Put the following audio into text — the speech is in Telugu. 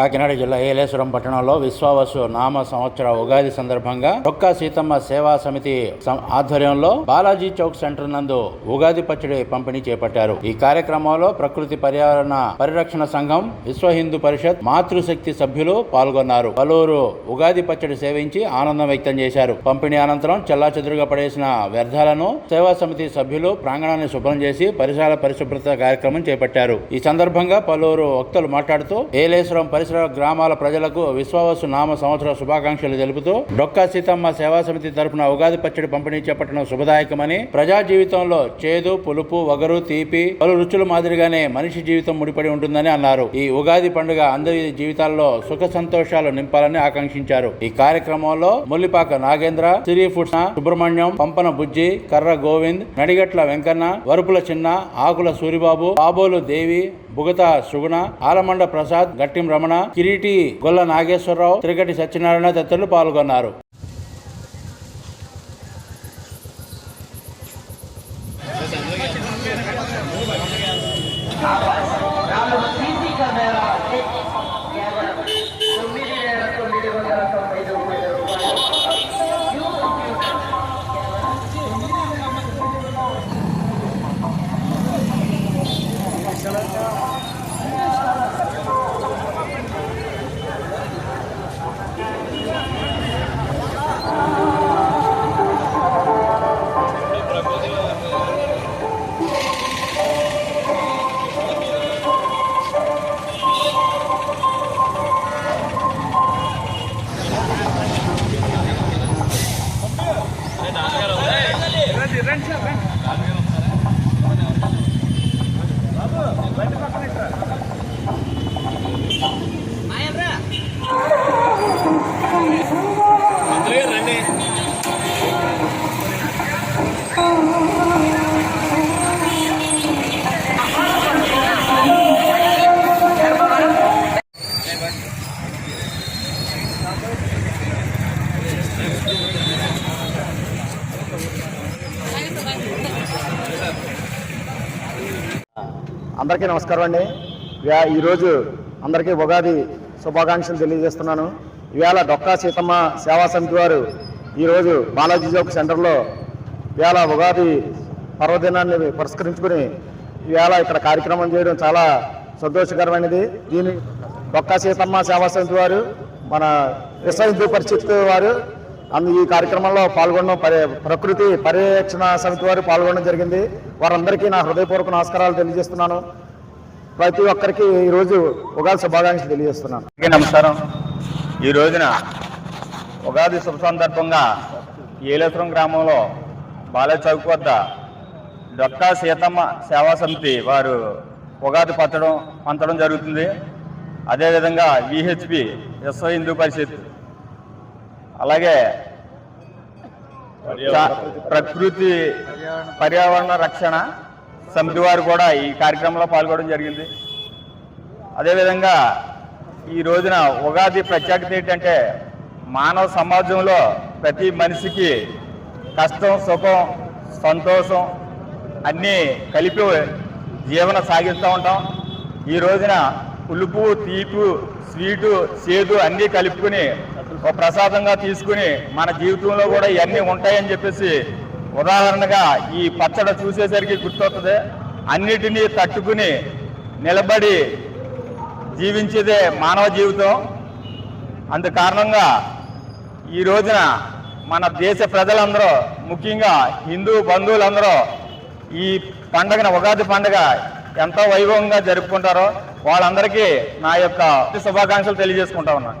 కాకినాడ జిల్లా ఏలేశ్వరం పట్టణంలో విశ్వావసు నామ సంవత్సర ఉగాది సందర్భంగా డొక్కా సీతమ్మ సేవా సమితి ఆధ్వర్యంలో బాలాజీ చౌక్ సెంటర్ నందు ఉగాది పచ్చడి పంపిణీ చేపట్టారు. ఈ కార్యక్రమంలో ప్రకృతి పర్యావరణ పరిరక్షణ సంఘం విశ్వ హిందూ పరిషత్ మాతృశక్తి సభ్యులు పాల్గొన్నారు. పలువురు ఉగాది పచ్చడి సేవించి ఆనందం వ్యక్తం చేశారు. పంపిణీ అనంతరం చెల్లాచెదురుగా పడేసిన వ్యర్థాలను సేవా సమితి సభ్యులు ప్రాంగణాన్ని శుభ్రం చేసి పరిసరాల పరిశుభ్రత కార్యక్రమం చేపట్టారు. ఈ సందర్భంగా పలువురు వక్తలు మాట్లాడుతూ ఏలేశ్వరం పరిసర గ్రామాల ప్రజలకు విశ్వావసు నామ సంవత్సర శుభాకాంక్షలు తెలుపుతూ డొక్కా సీతమ్మ సేవా సమితి తరపున ఉగాది పచ్చడి పంపిణీ చేపట్టడం శుభదాయకమని ప్రజా జీవితంలో చేదు పులుపు వగరు తీపి పలు రుచుల మాదిరిగానే మనిషి జీవితం ముడిపడి ఉంటుందని అన్నారు. ఈ ఉగాది పండుగ అందరి జీవితాల్లో సుఖ సంతోషాలు నింపాలని ఆకాంక్షించారు. ఈ కార్యక్రమంలో ముల్లిపాక నాగేంద్ర సిరి ఫుడ్స్ సుబ్రహ్మణ్యం పంపన బుజ్జి కర్ర గోవింద్ నడిగట్ల వెంకన్న వరుపుల చిన్న ఆకుల సూరిబాబు బాబోలు దేవి బుగత సుగుణ ఆలమండ ప్రసాద్ గట్టిం రమణ కిరీటి గొల్ల నాగేశ్వరరావు తిరగటి సత్యనారాయణ తదితరులు పాల్గొన్నారు. అందరికీ నమస్కారం అండి. ఈరోజు అందరికీ ఉగాది శుభాకాంక్షలు తెలియజేస్తున్నాను. ఇవాళ డొక్కా సీతమ్మ సేవా సమితి వారు ఈరోజు బాలాజీ చౌక్ సెంటర్లో ఇవాళ ఉగాది పర్వదినాన్ని పురస్కరించుకుని ఇవాళ ఇక్కడ కార్యక్రమం చేయడం చాలా సంతోషకరమైనది. దీని డొక్కా సీతమ్మ సేవా సమితి వారు మన విశ్వ హిందూ పరిషత్ వారు అందు ఈ కార్యక్రమంలో పాల్గొనడం ప్రకృతి పర్యవేక్షణ సమితి వారు పాల్గొనడం జరిగింది. వారందరికీ నా హృదయపూర్వక నమస్కారాలు తెలియజేస్తున్నాను. ప్రతి ఒక్కరికి ఈరోజు ఉగాది శుభాకాంక్షలు తెలియజేస్తున్నాను. నమస్కారం. ఈ రోజున ఉగాది శుభ సందర్భంగా ఏలేశ్వరం గ్రామంలో బాలయ్య చౌక్ వద్ద డొక్కా సీతమ్మ సేవా సమితి వారు ఉగాది పచ్చడం పంచడం జరుగుతుంది. అదేవిధంగా విహెచ్పి విశ్వ హిందూ పరిషత్ అలాగే ప్రకృతి పర్యావరణ రక్షణ సమితి వారు కూడా ఈ కార్యక్రమంలో పాల్గొనడం జరిగింది. అదేవిధంగా ఈ రోజున ఉగాది ప్రత్యేకత ఏంటంటే మానవ సమాజంలో ప్రతి మనిషికి కష్టం సుఖం సంతోషం అన్నీ కలిపి జీవన సాగిస్తూ ఉంటాం. ఈ రోజున పులుపు తీపి స్వీటు చేదు అన్నీ కలుపుకుని ఒక ప్రసాదంగా తీసుకుని మన జీవితంలో కూడా ఇవన్నీ ఉంటాయని చెప్పేసి ఉదాహరణగా ఈ పచ్చడి చూసేసరికి గుర్తొస్తుంది అన్నిటినీ తట్టుకుని నిలబడి జీవించేదే మానవ జీవితం. అందు కారణంగా ఈ రోజున మన దేశ ప్రజలందరూ ముఖ్యంగా హిందూ బంధువులందరూ ఈ పండగను ఉగాది పండుగ ఎంతో వైభవంగా జరుపుకుంటారో వాళ్ళందరికీ నా యొక్క శుభాకాంక్షలు తెలియజేసుకుంటా ఉన్నాను.